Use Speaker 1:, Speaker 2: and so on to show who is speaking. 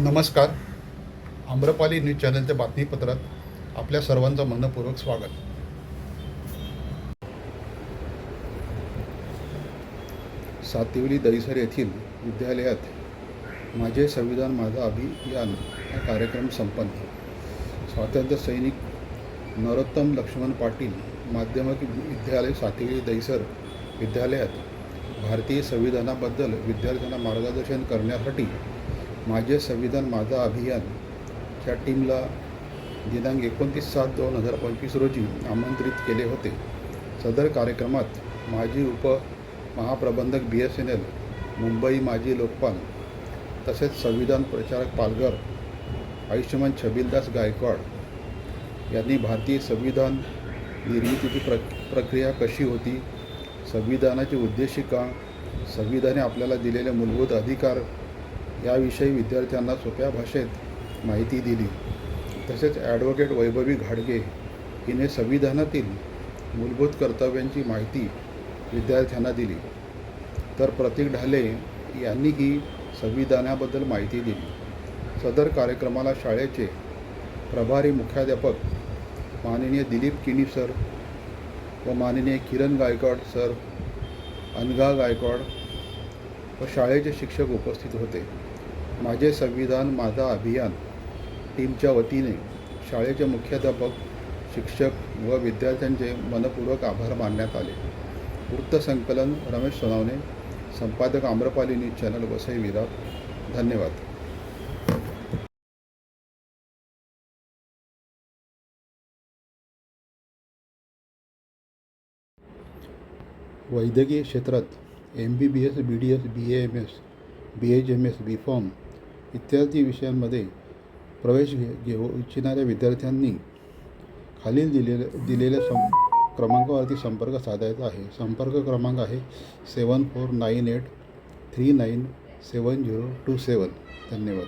Speaker 1: नमस्कार. आम्रपाली न्यूज चॅनलच्या बातमीपत्रात आपल्या सर्वांचं मनपूर्वक स्वागत. सातिवली दहिसर येथील विद्यालयात माझे संविधान माझा अभियान हा कार्यक्रम संपन्न. स्वातंत्र्य सैनिक नरोत्तम लक्ष्मण पाटील माध्यमिक विद्यालय सातिवली दहिसर विद्यालयात भारतीय संविधानाबद्दल विद्यार्थ्यांना मार्गदर्शन करण्यासाठी माझे संविधान माझा अभियानच्या टीमला दिनांक एकोणतीस सात दोन हजार पंचवीस रोजी आमंत्रित केले होते. सदर कार्यक्रमात माजी उप महाप्रबंधक B S N L Mumbai माजी लोकपाल तसेच संविधान प्रचारक पालघर आयुष्यमान छबिलदास गायकवाड यांनी भारतीय संविधान निर्मितीची प्र प्रक्रिया कशी होती संविधानाची उद्देशिका संविधाने आपल्याला दिलेले मूलभूत अधिकार याविषयी विद्यार्थ्यांना सोप्या भाषेत माहिती दिली. तसेच ॲडव्होकेट वैभवी घाडगे हिने संविधानातील मूलभूत कर्तव्यांची माहिती विद्यार्थ्यांना दिली. तर प्रतीक ढाले यांनीही संविधानाबद्दल माहिती दिली. सदर कार्यक्रमाला शाळेचे प्रभारी मुख्याध्यापक माननीय दिलीप किणी सर व माननीय किरण गायकवाड सर अनघा गायकवाड व शाळेचे शिक्षक उपस्थित होते. माझे संविधान माझा अभियान टीमच्या वतीने शाळेचे मुख्याध्यापक शिक्षक व विद्यार्थ्यांचे मनपूर्वक आभार मानण्यात आले. वृत्तसंकलन रमेश सोनावणे संपादक आम्रपाली न्यूज चॅनल वसई विराट. धन्यवाद. वैद्यकीय क्षेत्रात M B B S B D S B A M S B H M S B pharm इत्यादी विषयांमध्ये प्रवेश घे घेऊ इच्छिणाऱ्या विद्यार्थ्यांनी खालील दिलेले दिलेल्या सं क्रमांकावरती संपर्क साधायचा आहे. संपर्क क्रमांक आहे seven four nine eight three nine seven zero two seven धन्यवाद.